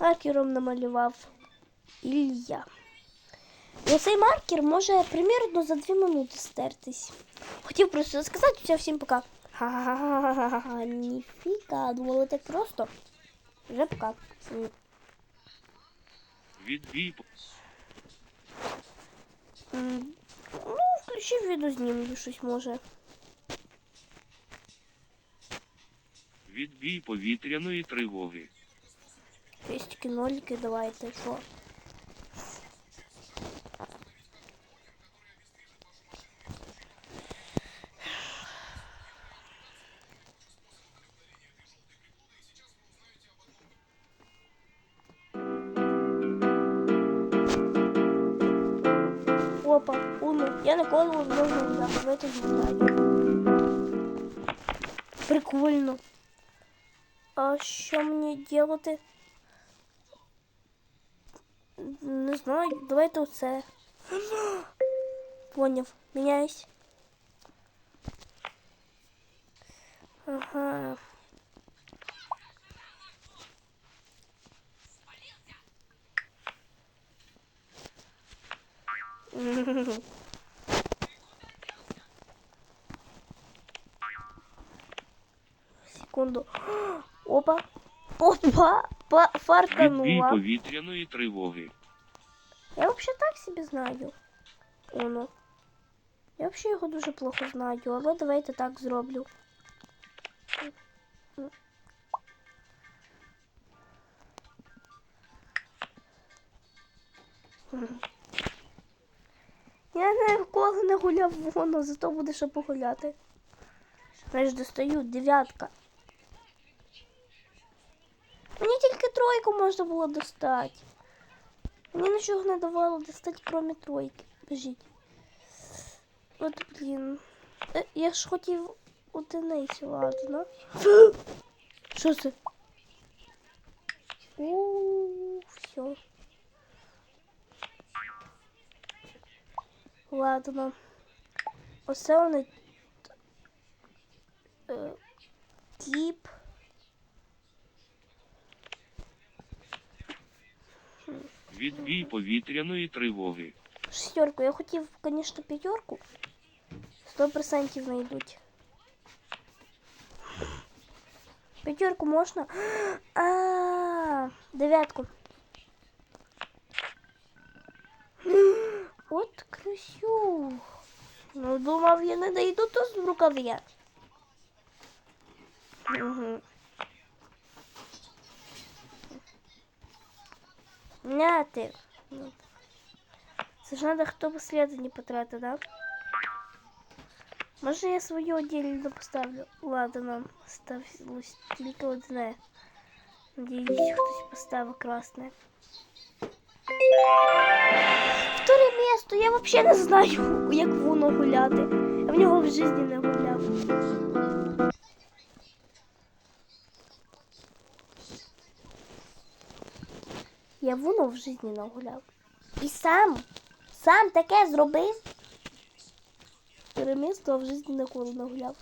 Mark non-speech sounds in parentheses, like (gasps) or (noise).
Маркером намалював Ілля. І оцей маркер може примірно за 2 минути стертись. Хотів просто сказати все, всім пока. Ха-ха-ха-ха-ха. Ніфіга, думали так просто. Вже пока. М, Ну, включив відео знімлю щось може. Відбій повітряної тривоги. Крестики, нолики, давайте, що. Опа, уну. Я ніколи не можу заховати згадати. Прикольно. А що мені делати? Не знаю, давайте оце. Поняв, міняюсь. Ага. Секунду. Опа. Опа. Па- Відбій Фартанула. повітряної тривоги. Я вообще так себе знаю. Оно. Я вообще його дуже плохо знаю, але давайте так зроблю. Я ніколи не гуляв воно, зато буде що погуляти. Знаєш, достаю дев'ятка. Мені тільки тройку можна було достати. Мені нічого не давало достати, кроме тройки. Бежіть. От, блін. Е, Я ж хотів одиницю, ладно. (gasps) Що це? У, все. Ладно. Оце вони. Відбій повітряної тривоги. Шестерку. Я хотів, звісно, п'ятерку. Сто процентів знайдуть. П'ятерку можна? А, дев'ятку. От красю. Ну, думав, я не найду то з рукав'я. Угу. Няти. Це ж надо хто последний потратить, да? Може я свою отдельно поставлю? Ладно, нам ставилось тільки одне. Надіюсь, хтось поставив красне. Вторе місто, я вообще не знаю, (laughs) як воно гуляти. Я в нього в житті не гуляв. Я воно в житті не гуляв. І сам, сам таке зробив. Перемісто, а в житті ніколи не гуляв.